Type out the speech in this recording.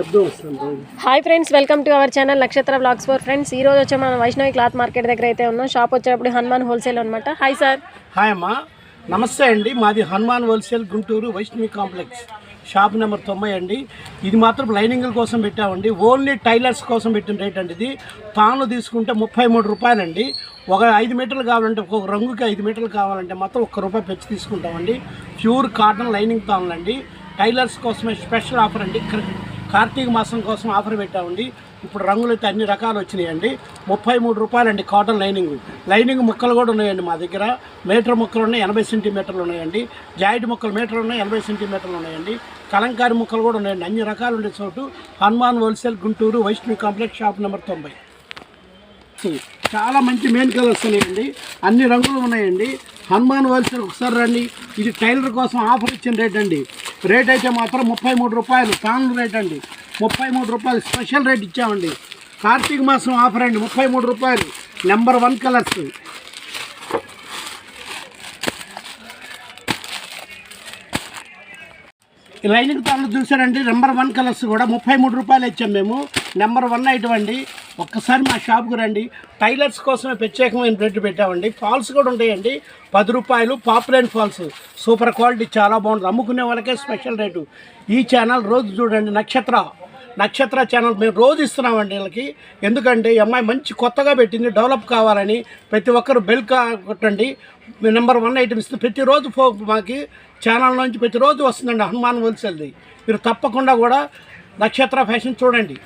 Hi friends welcome to our channel Nakshatra blogs for friends ఈ రోజు వచ్చే మనం వైష్ణవి క్లాత్ మార్కెట్ దగ్గర అయితే ఉన్నాం. షాప్ వచ్చేటప్పుడు హనుమాన్ హోల్సేల్ అనమాట హాయ్ సార్ హాయ్ అమ్మా. నమస్తే అండి. మాది Hanuman wholesale Guntur Vaishnavi complex. Shop number తొంభై అండి. ఇది మాత్రం లైనింగ్ల కోసం పెట్టామండి. ఓన్లీ టైలర్స్ కోసం పెట్టిన రేట్ అండి ఇది. తాను తీసుకుంటే ముప్పై మూడు రూపాయలండి. ఒక ఐదు మీటర్లు కావాలంటే ఒక రంగుకి ఐదు మీటర్లు కావాలంటే మాత్రం ఒక్క రూపాయి పెంచి తీసుకుంటామండి. ప్యూర్ కాటన్ లైనింగ్ తానులండి. టైలర్స్ కోసమే స్పెషల్ ఆఫర్ అండి. కార్తీక మాసం కోసం ఆఫర్ పెట్టామండి. ఇప్పుడు రంగులు అయితే అన్ని రకాలు వచ్చినాయండి. ముప్పై మూడు రూపాయలండి కాటన్ లైనింగ్. లైనింగ్ ముక్కలు కూడా ఉన్నాయండి మా దగ్గర. మీటర్ ముక్కలు ఉన్నాయి ఎనభై సెంటీమీటర్లు ఉన్నాయండి. జాయింట్ ముక్కలు మీటర్ ఉన్నాయి ఎనభై సెంటీమీటర్లు ఉన్నాయండి. కలంకారి ముక్కలు కూడా ఉన్నాయండి. అన్ని రకాలు ఉండే చోటు. Hanuman wholesale Guntur Vaishnavi complex shop number తొంభై. చాలా మంచి మెయిన్ కలర్స్ ఉన్నాయండి. అన్ని రంగులు ఉన్నాయండి. హనుమాన్ హోల్సేల్ ఒకసారి రండి. ఇది టైలర్ కోసం ఆఫర్ ఇచ్చిన రేట్ అండి. రేట్ అయితే మాత్రం ముప్పై మూడు రూపాయలు తాను రేట్ అండి. ముప్పై మూడు రూపాయలు స్పెషల్ రేట్ ఇచ్చామండి. కార్తీక మాసం ఆఫర్ అండి ముప్పై మూడు రూపాయలు. Number one colours. లైనింగ్ తాళ్ళు చూసారండి నెంబర్ వన్ కలర్స్ కూడా ముప్పై మూడు రూపాయలు ఇచ్చాం మేము. నెంబర్ వన్ ఐటమ్ అండి. ఒక్కసారి మా షాప్కి రండి. టైలర్స్ కోసమే ప్రత్యేకమైన రేటు పెట్టామండి. ఫాల్స్ కూడా ఉంటాయండి. పది రూపాయలు పాపులైన్ ఫాల్స్. సూపర్ క్వాలిటీ చాలా బాగుంటుంది. అమ్ముకునే వాళ్ళకే స్పెషల్ రేటు. ఈ ఛానల్ రోజు చూడండి. నక్షత్ర నక్షత్ర ఛానల్ మేము రోజు ఇస్తున్నామండి వీళ్ళకి. ఎందుకంటే ఈ అమ్మాయి మంచి కొత్తగా పెట్టింది. డెవలప్ కావాలని ప్రతి ఒక్కరు బెల్ కొట్టండి. నెంబర్ వన్ ఐటమ్ ఇస్తుంది. ప్రతిరోజు ఫో మాకి ఛానల్ నుంచి ప్రతిరోజు వస్తుందండి. హనుమాన్ హోల్సేల్ది. మీరు తప్పకుండా కూడా నక్షత్ర ఫ్యాషన్ చూడండి.